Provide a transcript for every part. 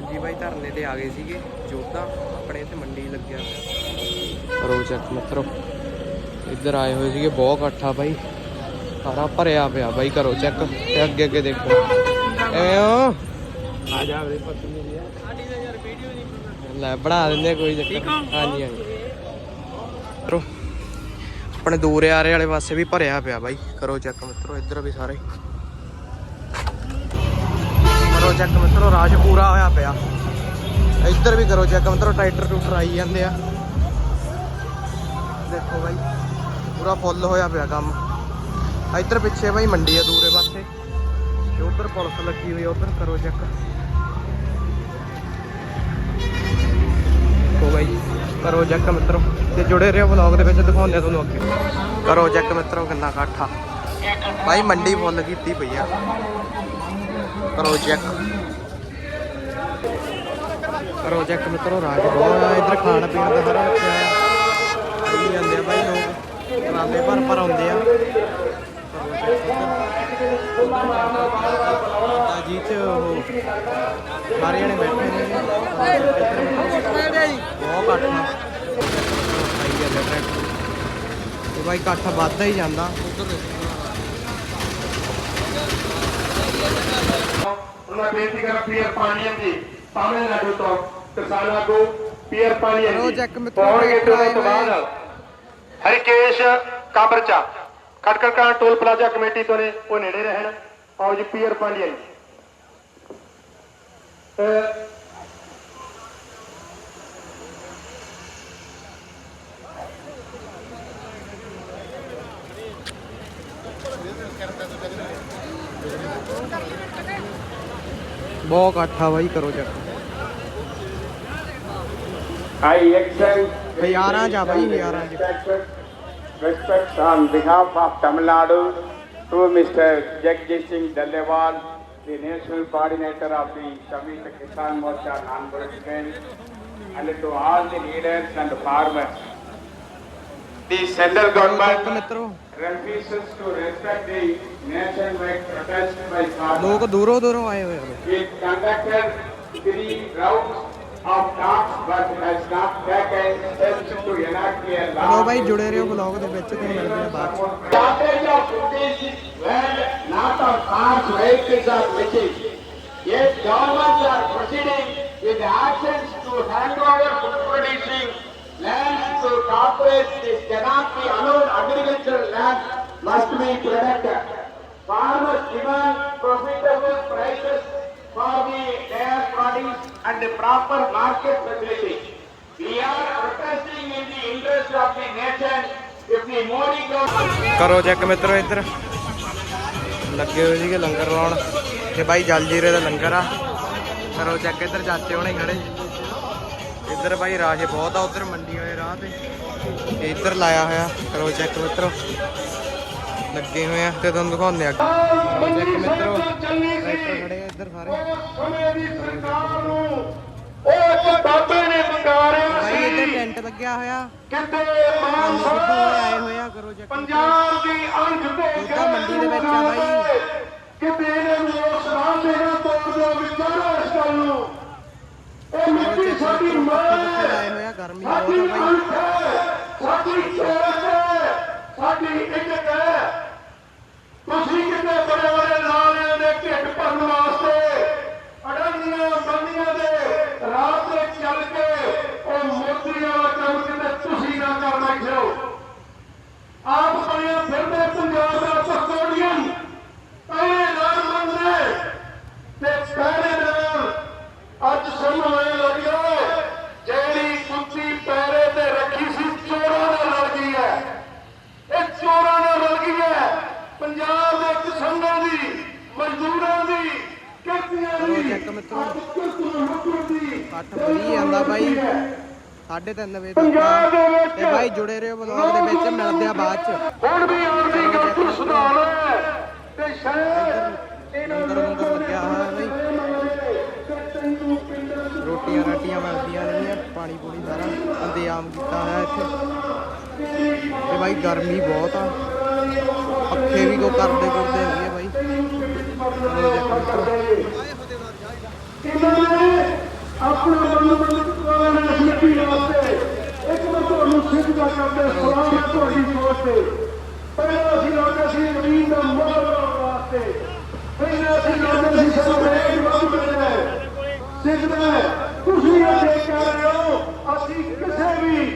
ਹਾਂਜੀ ਬਾਈ ਧਰਨੇ ਤੇ ਆ ਗਏ ਸੀਗੇ ਜੋਧਾ ਆਪਣੇ ਇੱਥੇ ਮੰਡੀ ਲੱਗਿਆ ਕਰੋ ਚੈੱਕ ਮਿੱਤਰੋ। ਇੱਧਰ ਆਏ ਹੋਏ ਸੀਗੇ ਬਹੁਤ ਇਕੱਠਾ ਬਾਈ। ਸਾਰਾ ਭਰਿਆ ਪਿਆ ਬਾਈ ਕਰੋ ਚੈੱਕ ਤੇ ਅੱਗੇ ਅੱਗੇ ਦੇਖੋ। ਐਵੇਂ ਆ ਜਾ ਵੀਰੇ ਲੈ ਬਣਾ ਦਿੰਦੇ ਕੋਈ ਚੱਕਰ। ਹਾਂਜੀ ਹਾਂਜੀ। ਮਿੱਤਰੋ ਆਪਣੇ ਦੂਰੇ ਆਰੇ ਵਾਲੇ ਪਾਸੇ ਵੀ ਭਰਿਆ ਪਿਆ ਬਾਈ ਕਰੋ ਚੈੱਕ ਮਿੱਤਰੋ ਇੱਧਰ ਵੀ ਸਾਰੇ। ਕਰੋ ਚੈੱਕ ਮਿੱਤਰੋ, ਰਾਜ ਪੂਰਾ ਹੋਇਆ ਪਿਆ। ਇੱਧਰ ਵੀ ਕਰੋ ਚੈੱਕ ਮਿੱਤਰੋ, ਟਰੈਕਟਰ ਟੂਟਰ ਆਈ ਜਾਂਦੇ ਆ। ਦੇਖੋ ਬਾਈ, ਪੂਰਾ ਫੁੱਲ ਹੋਇਆ ਪਿਆ ਕੰਮ। ਇੱਧਰ ਪਿੱਛੇ ਬਾਈ, ਮੰਡੀ ਆ ਦੂਰੇ ਪਾਸੇ। ਤੇ ਉੱਧਰ ਪੁਲਿਸ ਲੱਗੀ ਹੋਈ ਉੱਧਰ ਕਰੋ ਚੈੱਕ ਹੋ ਬਾਈ, ਕਰੋ ਚੈੱਕ ਮਿੱਤਰੋ। ਤੇ ਜੁੜੇ ਰਹੋ ਵਲੌਗ ਦੇ ਵਿੱਚ, ਦਿਖਾਉਂਦੇ ਆ ਤੁਹਾਨੂੰ ਅੱਗੇ। ਕਰੋ ਚੈੱਕ ਮਿੱਤਰੋ, ਕਿੰਨਾ ਇਕੱਠਾ ਬਾਈ, ਮੰਡੀ ਫੁੱਲ ਕੀਤੀ ਪਈ ਆ। ਕਰੋ ਚੈੱਕ ਕਰੋ ਚੈੱਕ ਮਿੱਤਰੋ, ਰਾਜ ਬਹੁਤ ਆ ਇੱਧਰ ਖਾਣ ਪੀਣ ਦਾ ਸਾਰਾ ਰੱਖਿਆ ਆ ਆਈ ਜਾਂਦੇ ਆ ਬਾਈ ਲੋਕ। ਟਰਾਲੇ ਭਰ ਭਰ ਆਉਂਦੇ ਆ। ਜੀ ਚ ਉਹ ਸਾਰੇ ਜਣੇ ਬੈਠੇ ਨੇ। ਬਹੁਤ ਘੱਟ ਆ। ਆਈ ਜਾਂਦਾ ਟਰੈਕਟਰ ਤੇ ਬਾਈ ਇਕੱਠ ਵੱਧਦਾ ਹੀ ਜਾਂਦਾ। ਉਧਰ ਉਹਨਾਂ ਬੇਨਤੀ ਕਰ ਪੀਅਰ ਪਾਣੀਆਂ ਦੀ ਤਾਮਿਲਨਾਡੂ ਤੋਂ ਕਿਸਾਨਾਂ ਕੋ ਪੀਅਰ ਪਾਣੀਆਂ ਦੀ check ਮਿੱਤਰੋ, ਪਹੁੰਚ ਗਏ ਤੇ ਬਾਅਦ ਹਰੀਕੇਸ਼ ਕਾਬਰਚਾ। ਖਟਕੜਕਾ ਟੋਲ ਪਲਾਜ਼ਾ ਕਮੇਟੀ ਤੋਂ ਨੇ ਉਹ ਨੇੜੇ ਰਹਿਣ। ਆਓ ਜੀ ਪੀਅਰ ਪਾਣੀਆਂ ਜੀ। ਬਹੁਤ ਇਕੱਠ ਆ ਬਾਈ ਕਰੋ ਚੱਕ I extend ਹਜ਼ਾਰਾਂ ਚ ਆ ਬਾਈ ਹਜ਼ਾਰਾਂ ਚ respects on behalf of Tamil Nadu to Mr. Jagdish Singh Dallewal, the national coordinator of the Samita Kisan Morcha non-political, and to all the leaders and farmers. The central ਕਰੋ ਚੱਕ government ਮਿੱਤਰੋ refuses to respect the nationwide protest by farmers. ਲੋਕ ਦੂਰੋਂ ਦੂਰੋਂ ਆਏ ਹੋਏ ਆ It conducted three rounds of talks but has not taken steps to enact a law. ਚਲੋ ਬਾਈ ਜੁੜੇ ਰਹੋ ਵਲੌਗ ਦੇ ਵਿੱਚ ਤੁਹਾਨੂੰ ਮਿਲਦੇ ਆ ਬਾਅਦ ਚ Shortage of rupees is when not of cars, vehicles are missing. Yet governments are proceeding with actions to hand over food producing lands to corporates. This cannot be allowed. Agricultural land must be protected. Farmers demand profitable prices for the their produce and the proper market facility. We are protesting in the interest of the nation. If the Modi government ਕਰੋ check ਮਿੱਤਰੋ ਇੱਧਰ ਲੱਗੇ ਹੋਏ ਸੀਗੇ ਲੰਗਰ ਲਾਉਣ ਤੇ ਬਾਈ ਜਲ ਜੀਰੇ ਦਾ ਲੰਗਰ ਆ ਕਰੋ ਚੈੱਕ ਇੱਧਰ ਚਾਚੇ ਹੋਣੇ ਖੜੇ ਇੱਧਰ ਬਾਈ ਰਾਜੇ ਬਹੁਤ ਆ, ਉੱਧਰ ਮੰਡੀ ਹੋਏ ਰਾਹ ਤੇ। ਇੱਧਰ ਲਾਇਆ ਹੋਇਆ, ਕਰੋ ਚੈੱਕ ਮਿੱਤਰੋ। ਲੱਗੇ ਹੋਏ ਆ, ਤੇ ਤੁਹਾਨੂੰ ਦਿਖਾਉਂਦੇ ਆ। ਚੈੱਕ ਮਿੱਤਰੋ। ਖੜੇ ਆ ਇੱਧਰ ਸਾਰੇ। ਦੀ ਸਰਕਾਰ ਨੂੰ ਉਹ ਇੱਕ ਬਾਬੇ ਨੇ ਪੁਕਾਰਿਆ ਬਾਈ ਇੱਧਰ ਟੈਂਟ ਲੱਗਿਆ ਹੋਇਆ। ਕਿਤੇ ਮਾਨ ਆਏ ਸਾਹਿਬ ਕਰੋ ਚੈੱਕ ਪੰਜਾਬ ਦੀ ਅੰਖ ਦੇ ਦੁੱਧਾ ਮੰਡੀ ਦੇ ਵਿੱਚ ਆ ਬਾਈ। ਕਿਤੇ ਇਹਨਾਂ ਨੂੰ ਉਸ ਰਾਹ ਦੇ ਨਾ ਤੋੜਦੇ ਵਿਚਾਰੋ ਇਸ ਗੱਲ ਨੂੰ ਇਹ ਮਿੱਟੀ ਸਾਡੀ ਮਾਂ ਹੈ ਹੋਇਆ ਗਰਮੀ ਸਾਡੀ ਬਹੁਤ ਆ ਬਾਈ। ਹੈ ਸਾਡੀ ਸੋਚ ਹੈ ਸਾਡੀ ਇੱਜ਼ਤ ਹੈ। ਤੁਸੀਂ ਕਿਤੇ ਬੜੇ ਬੜੇ ਲਾਲਿਆਂ ਦੇ ਢਿੱਡ ਭਰਨ ਵਾਸਤੇ ਅੜੰਗੀਆਂ 3:30 ਵਜੇ ਤੱਕ ਤੇ ਬਾਈ ਜੁੜੇ ਰਹੋ ਬਲੌਗ ਦੇ ਵਿੱਚ ਮਿਲਦੇ ਆ ਬਾਅਦ ਚ। ਹੁਣ ਵੀ ਆਉਣ ਦੀ ਗੱਲ ਸੁਣਾ ਲੋ ਤੇ ਸ਼ਾਇਦ ਇਹਨਾਂ ਨੂੰ ਲੱਗਿਆ ਹੋਇਆ ਬਈ ਰੋਟੀਆਂ ਰਾਟੀਆਂ ਮਿਲਦੀਆਂ ਨੇ ਪਾਣੀ ਪੂਣੀ ਸਾਰਾ ਇੰਤਜ਼ਾਮ ਕੀਤਾ ਹੋਇਆ ਇੱਥੇ। ਤੇ ਬਾਈ ਗਰਮੀ ਬਹੁਤ ਆ। ਅੱਖੇ ਵੀ ਕੋ ਕਰਦੇ ਕਰਦੇ ਹੈਗੇ ਬਾਈ। ਕਿੰਨਾ ਦੇਖੋ ਮਿੱਤਰੋ ਇਹਨਾਂ ਨੇ ਆਪਣਾ ਬੰਦ ਕਰਾਉਣਾ ਨੇ ਸਿੱਖੀ ਵਾਸਤੇ ਇੱਕ ਮੈਂ ਤੁਹਾਨੂੰ ਸਿੱਧਾ ਕਰਦੇ ਸਲਾਮ ਹੈ ਤੁਹਾਡੀ ਸੋਚ ਤੇ ਪਹਿਲਾਂ ਅਸੀਂ ਲਾਉਂਦੇ ਸੀ ਜ਼ਮੀਨ ਦਾ ਮੁੱਲ ਬਣਾਉਣ ਵਾਸਤੇ ਪਹਿਲਾਂ ਅਸੀਂ ਲਾਉਂਦੇ ਸੀ ਸਾਨੂੰ ਰੇਟ ਵੱਧ ਮਿਲਦਾ ਹੈ ਸਿੱਖਦਾ ਹੈ ਤੁਸੀਂ ਇਹ ਦੇਖ ਕਰ ਰਹੇ ਹੋ ਅਸੀਂ ਕਿਸੇ ਵੀ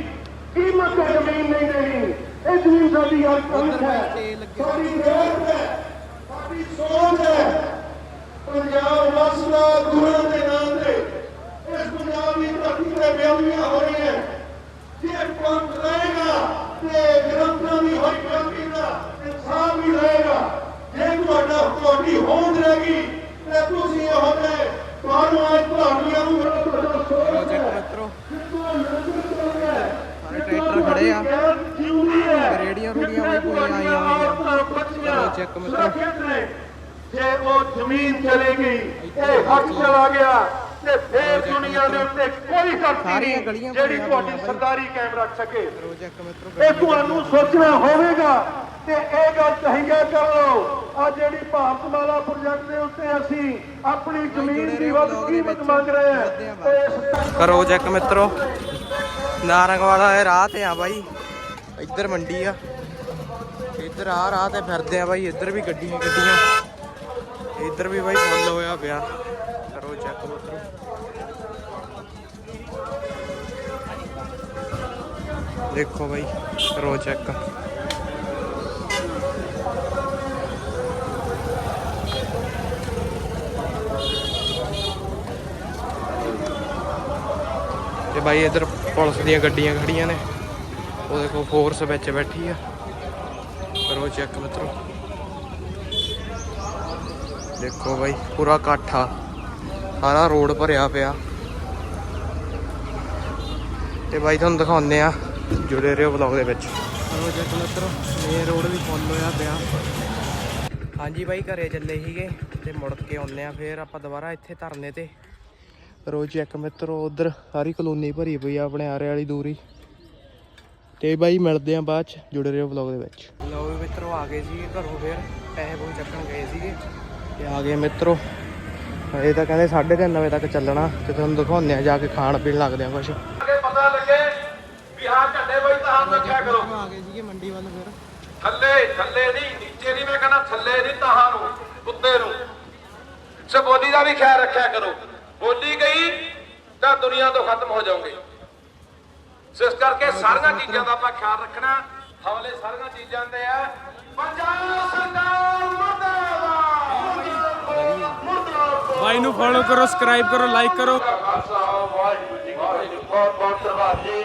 ਕੀਮਤ ਤੇ ਜ਼ਮੀਨ ਨਹੀਂ ਦੇਣੀ ਇਹ ਜ਼ਮੀਨ ਸਾਡੀ ਹੱਕ ਹੈ ਸਾਡੀ ਮਿਹਨਤ ਹੈ ਸਾਡੀ ਸੋਚ ਹੈ ਪੰਜਾਬ ਵਸਦਾ ਗੁਰੂ ਦੇ ਨਾਮ ਤੇ ਇਸ ਪੰਜਾਬ ਦੀ ਧਰਤੀ ਤੇ ਵਿਆਹੀਆਂ ਹੋ ਰਹੀਆਂ ਜੇ ਪੰਥ ਰਹੇਗਾ ਤੇ ਗ੍ਰੰਥਾਂ ਦੀ ਹੋਈ ਕ੍ਰਾਂਤੀ ਦਾ ਇਨਸਾਨ ਵੀ ਰਹੇਗਾ ਜੇ ਤੁਹਾਡਾ ਤੁਹਾਡੀ ਹੋਂਦ ਰਹੇਗੀ ਤੇ ਤੁਸੀਂ ਇਹੋ ਜਿਹੇ ਤੁਹਾਨੂੰ ਅੱਜ ਤੁਹਾਡੀਆਂ ਨੂੰ ਮੇਰਾ ਤੁਹਾਡਾ ਸੋਚ ਚੈੱਕ ਹੈ ਮਿੱਤਰੋ ਸਾਰੇ ਸਾਰੇ ਟਰੈਕਟਰ ਖੜੇ ਆ ਰੇੜੀਆਂ ਰੂੜੀਆਂ ਵੀ ਕੋਈ ਆਈਆਂ ਹੋਈਆਂ ਚੈੱਕ ਮਿੱਤਰੋ ਜੇ ਉਹ ਜ਼ਮੀਨ ਚਲੇ ਗਈ ਇਹ ਹੱਕ ਚਲਾ ਗਿਆ ਤੇ ਦੁਨੀਆ ਦੇ ਉੱਤੇ ਕੋਈ ਸ਼ਕਤੀ ਸਾਰੀਆਂ ਨਹੀਂ ਗਲੀਆਂ ਜਿਹੜੀ ਤੁਹਾਡੀ। ਸਰਦਾਰੀ ਕਾਇਮ ਰੱਖ ਸਕੇ ਇਹ ਤੁਹਾਨੂੰ ਸੋਚਣਾ ਹੋਵੇਗਾ ਤੇ ਇਹ ਗੱਲ ਚਾਹੀਦਾ ਕਰ। ਲਓ ਆ ਜਿਹੜੀ ਭਾਰਤਮਾਲਾ ਪ੍ਰੋਜੈਕਟ ਦੇ ਉੱਤੇ ਅਸੀਂ ਆਪਣੀ ਜ਼ਮੀਨ ਦੀ ਵੱਧ ਕੀਮਤ ਮੰਗ ਰਹੇ ਹਾਂ। ਕਰੋ ਚੈੱਕ ਮਿੱਤਰੋ। ਨਾਰੰਗ ਵਾਲਾ ਇਹ ਰਾਹ ਤੇ ਆ ਬਾਈ। ਇੱਧਰ ਮੰਡੀ ਆ। ਇੱਧਰ ਆ ਰਾਹ ਤੇ ਫਿਰਦੇ ਆ ਬਾਈ। ਇੱਧਰ ਵੀ ਗੱਡੀਆਂ ਗੱਡੀਆਂ ਇੱਧਰ ਵੀ ਬਾਈ ਫੁੱਲ ਹੋਇਆ ਪਿਆ। ਕਰੋ ਚੈੱਕ ਮਿੱਤਰੋ। ਦੇਖੋ ਬਾਈ ਕਰੋ ਚੈੱਕ ਤੇ ਬਾਈ ਇੱਧਰ ਪੁਲਿਸ ਦੀਆਂ ਗੱਡੀਆਂ ਖੜੀਆਂ ਨੇ। ਉਹ ਦੇਖੋ ਫੋਰਸ ਵਿੱਚ ਬੈਠੀ ਆ। ਕਰੋ ਚੈੱਕ ਮਿੱਤਰੋ। ਦੇਖੋ ਬਾਈ, ਪੂਰਾ ਇਕੱਠਾ ਸਾਰਾ ਰੋਡ ਭਰਿਆ ਪਿਆ। ਤੇ ਬਾਈ ਤੁਹਾਨੂੰ ਦਿਖਾਉਂਦੇ ਆ। ਜੁੜੇ ਰਹੋ ਵਲੌਗ ਦੇ ਵਿੱਚ। ਕਰੋ ਚੈੱਕ ਮਿੱਤਰੋ ਮੇਨ ਰੋਡ ਵੀ ਫੁੱਲ ਹੋਇਆ ਪਿਆ। ਹਾਂਜੀ ਬਾਈ ਘਰੇ ਚੱਲੇ ਸੀਗੇ ਤੇ ਮੁੜ ਕੇ ਆਉਂਦੇ ਆ ਫੇਰ ਆਪਾਂ ਦੁਬਾਰਾ ਇੱਥੇ ਧਰਨੇ ਤੇ। ਰੋਜ਼ ਚੈੱਕ ਮਿੱਤਰੋ ਉਧਰ ਸਾਰੀ ਕਲੋਨੀ ਭਰੀ ਪਈ ਆ ਆਪਣੇ ਆਰੇ ਵਾਲੀ ਦੂਰੀ। ਤੇ ਬਾਈ ਮਿਲਦੇ ਆ ਬਾਅਦ ਚ ਜੁੜੇ ਰਹੋ ਵਲੌਗ ਦੇ ਵਿੱਚ। ਲਓ ਵੀ ਮਿੱਤਰੋ ਆ ਗਏ ਸੀਗੇ ਘਰੋਂ ਫੇਰ ਪੈਸੇ ਪੂਸੇ ਚੱਕਣ ਗਏ ਸੀਗੇ। ਤੇ ਆ ਗਏ ਮਿੱਤਰੋ ਇਹ ਤਾਂ ਕਹਿੰਦੇ 3:30 ਵਜੇ ਤੱਕ ਚੱਲਣਾ ਤੇ ਤੁਹਾਨੂੰ ਦਿਖਾਉਂਦੇ ਆ ਜਾ ਕੇ ਖਾਣ ਪੀਣ ਲੱਗਦੇ ਆ ਕੁਛ। ਅੱਗੇ ਪਤਾ ਲੱਗੇ ਤਾਂ ਹੱਥ ਰੱਖਿਆ ਕਰੋ। ਆ ਗਏ ਸੀਗੇ ਮੰਡੀ ਵੱਲ ਫੇਰ। ਥੱਲੇ ਥੱਲੇ ਨਹੀਂ ਨੀਚੇ ਨਹੀਂ ਮੈਂ ਕਹਿੰਦਾ ਥੱਲੇ ਨਹੀਂ ਤਾਹਾਂ ਨੂੰ ਕੁੱਤੇ ਨੂੰ। ਸੋ ਬੋਲੀ ਦਾ ਵੀ ਖਿਆਲ ਰੱਖਿਆ ਕਰੋ। ਬੋਲੀ ਗਈ ਤਾਂ ਦੁਨੀਆ ਤੋਂ ਖਤਮ ਹੋ ਜਾਓਗੇ। ਸੋ ਇਸ ਕਰਕੇ ਸਾਰੀਆਂ ਚੀਜ਼ਾਂ ਦਾ ਆਪਾਂ ਖਿਆਲ ਰੱਖਣਾ। ਹਵਲੇ ਸਾਰੀਆਂ ਚੀਜ਼ਾਂ ਦੇ ਆ। ਪੰਜਾਬ ਸਰਕਾਰ ਮੁਰਦਾਬਾਦ। ਮੁਰਦਾਬਾਦ ਬਾਈ ਨੂੰ ਫੋਲੋ ਕਰੋ ਸਬਸਕ੍ਰਾਈਬ ਕਰੋ ਲਾਈਕ ਕਰੋ। ਜੀ ਬਹੁਤ ਬਹੁਤ ਧੰਨਵਾਦ ਜੀ।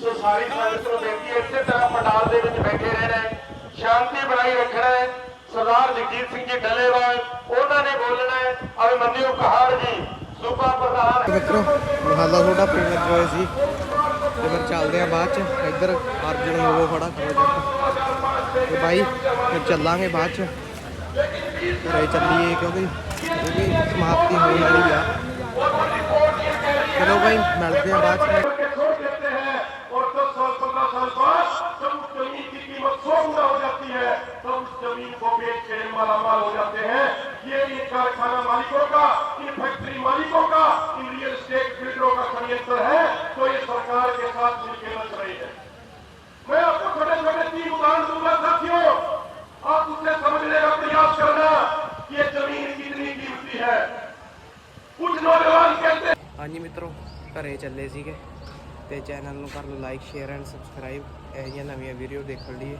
ਸੋ ਸਾਰੀ ਸੰਗਤ ਨੂੰ ਬੇਨਤੀ ਹੈ, ਇਸੇ ਤਰ੍ਹਾਂ ਪੰਡਾਲ ਦੇ ਵਿੱਚ ਬੈਠੇ ਰਹਿਣਾ ਹੈ, ਸ਼ਾਂਤੀ ਬਣਾਈ ਰੱਖਣਾ ਹੈ। ਸਰਦਾਰ ਜਗਜੀਤ ਸਿੰਘ ਜੀ ਡੱਲੇਵਾਲ, ਉਹਨਾਂ ਨੇ ਬੋਲਣਾ ਹੈ ਅਭਿਮਨਿਊ ਕਹਾੜ ਜੀ, ਸੂਬਾ ਪ੍ਰਧਾਨ। ਮਿੱਤਰੋ ਮਸਾਲਾ ਥੋੜਾ ਪੀਣ ਹੋਏ ਸੀ। ਤੇ ਫਿਰ ਚੱਲਦੇ ਆ ਬਾਅਦ ਚ, ਇੱਧਰ ਅਰਜਨ ਹੋਵੋ ਖੜਾ ਕਰੋ ਜੱਟ ਤੇ ਬਾਈ, ਫਿਰ ਚੱਲਾਂਗੇ ਬਾਅਦ ਚ। ਘਰੇ ਚੱਲੀਏ ਕਿਉਂਕਿ ਇਹਦੀ ਸਮਾਪਤੀ ਹੋਣ ਵਾਲੀ ਆ। ਚਲੋ ਬਾਈ, ਮਿਲਦੇ ਆ ਬਾਅਦ ਚ। ਮਿੱਤਰੋ, ਘਰੇ ਚੱਲੇ ਸੀਗੇ ਤੇ ਚੈਨਲ ਨੂੰ ਕਰ ਲਓ ਲਾਈਕ ਸ਼ੇਅਰ ਐਂਡ ਸਬਸਕ੍ਰਾਈਬ ਇਹ ਜਿਹੀਆਂ ਨਵੀਆਂ ਵੀਡੀਓ ਦੇਖਣ ਲਈ।